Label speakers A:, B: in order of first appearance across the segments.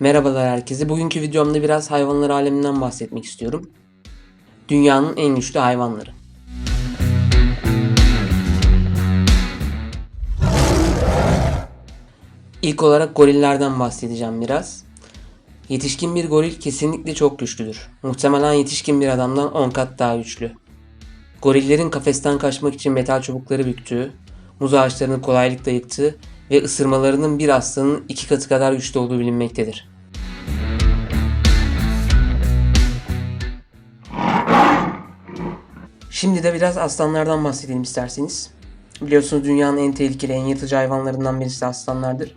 A: Merhabalar herkese. Bugünkü videomda biraz hayvanlar aleminden bahsetmek istiyorum. Dünyanın en güçlü hayvanları. İlk olarak gorillerden bahsedeceğim biraz. Yetişkin bir goril kesinlikle çok güçlüdür. Muhtemelen yetişkin bir adamdan 10 kat daha güçlü. Gorillerin kafesten kaçmak için metal çubukları büktüğü, muz ağaçlarını kolaylıkla yıktığı ve ısırmalarının bir aslanın iki katı kadar güçlü olduğu bilinmektedir. Şimdi de biraz aslanlardan bahsedelim isterseniz. Biliyorsunuz dünyanın en tehlikeli, en yırtıcı hayvanlarından birisi aslanlardır.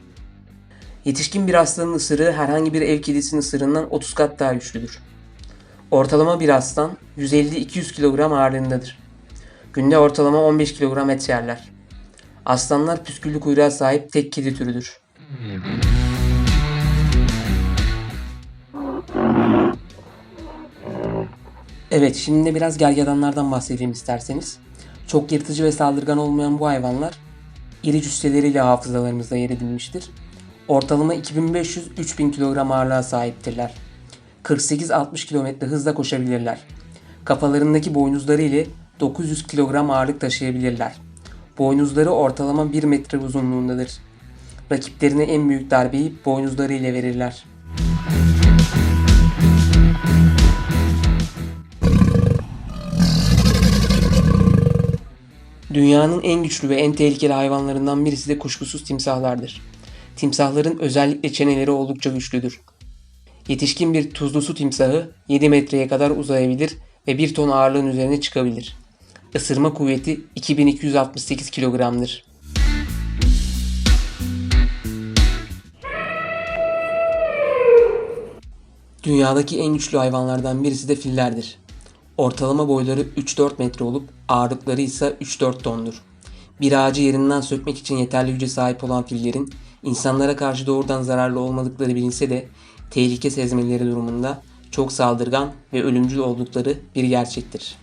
A: Yetişkin bir aslanın ısırığı herhangi bir ev kedisinin ısırığından 30 kat daha güçlüdür. Ortalama bir aslan 150-200 kilogram ağırlığındadır. Günde ortalama 15 kilogram et yerler. Aslanlar püsküllü kuyruğa sahip tek kedi türüdür. Evet, şimdi de biraz gergedanlardan bahsedeyim isterseniz. Çok yırtıcı ve saldırgan olmayan bu hayvanlar iri cüsseleriyle hafızalarımızda yer edinmiştir. Ortalama 2500-3000 kilogram ağırlığa sahiptirler. 48-60 kilometre hızla koşabilirler. Kafalarındaki boynuzları ile 900 kilogram ağırlık taşıyabilirler. Boynuzları ortalama 1 metre uzunluğundadır. Rakiplerine en büyük darbeyi boynuzları ile verirler. Dünyanın en güçlü ve en tehlikeli hayvanlarından birisi de kuşkusuz timsahlardır. Timsahların özellikle çeneleri oldukça güçlüdür. Yetişkin bir tuzlu su timsahı 7 metreye kadar uzayabilir ve 1 ton ağırlığın üzerine çıkabilir. Isırma kuvveti 2268 kilogramdır. Dünyadaki en güçlü hayvanlardan birisi de fillerdir. Ortalama boyları 3-4 metre olup ağırlıkları ise 3-4 tondur. Bir ağacı yerinden sökmek için yeterli güce sahip olan fillerin insanlara karşı doğrudan zararlı olmadıkları bilinse de tehlike sezmeleri durumunda çok saldırgan ve ölümcül oldukları bir gerçektir.